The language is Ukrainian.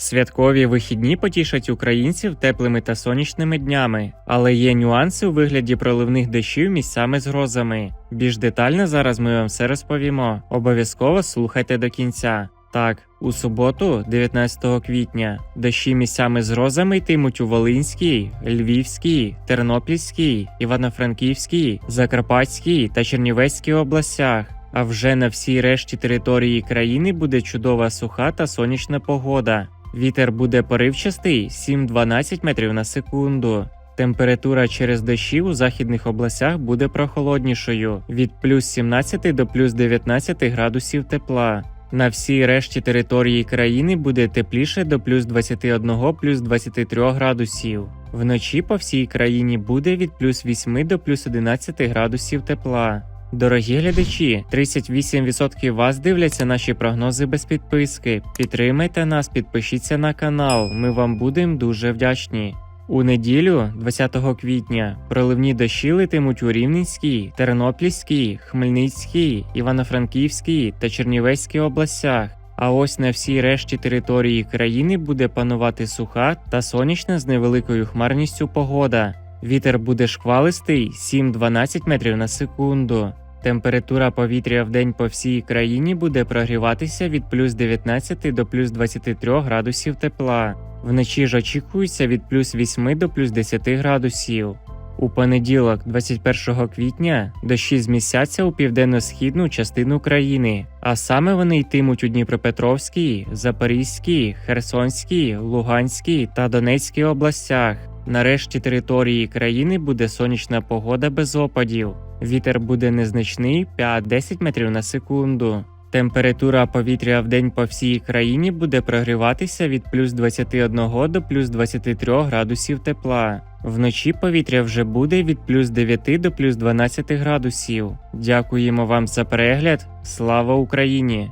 Святкові вихідні потішать українців теплими та сонячними днями, але є нюанси у вигляді проливних дощів місцями з грозами. Більш детально зараз ми вам все розповімо. Обов'язково слухайте до кінця. Так, у суботу, 19 квітня, дощі місцями з грозами йтимуть у Волинській, Львівській, Тернопільській, Івано-Франківській, Закарпатській та Чернівецькій областях. А вже на всій решті території країни буде чудова суха та сонячна погода. Вітер буде поривчастий 7-12 метрів на секунду. Температура через дощі у західних областях буде прохолоднішою від плюс 17 до плюс 19 градусів тепла. На всій решті території країни буде тепліше до плюс 21 плюс 23 градусів. Вночі по всій країні буде від плюс 8 до плюс 11 градусів тепла. Дорогі глядачі, 38% вас дивляться наші прогнози без підписки. Підтримайте нас, підпишіться на канал. Ми вам будемо дуже вдячні. У неділю, 20 квітня, проливні дощі летимуть у Рівненській, Тернопільській, Хмельницькій, Івано-Франківській та Чернівецькій областях. А ось на всій решті території країни буде панувати суха та сонячна з невеликою хмарністю погода. Вітер буде шквалистий 7-12 метрів на секунду. Температура повітря в день по всій країні буде прогріватися від плюс 19 до плюс 23 градусів тепла. Вночі ж очікується від плюс 8 до плюс 10 градусів. У понеділок, 21 квітня, дощі змістяться у південно-східну частину країни, а саме вони йтимуть у Дніпропетровській, Запорізькій, Херсонській, Луганській та Донецькій областях. Нарешті території країни буде сонячна погода без опадів. Вітер буде незначний 5-10 метрів на секунду. Температура повітря в день по всій країні буде прогріватися від плюс 21 до плюс 23 градусів тепла. Вночі повітря вже буде від плюс 9 до плюс 12 градусів. Дякуємо вам за перегляд. Слава Україні!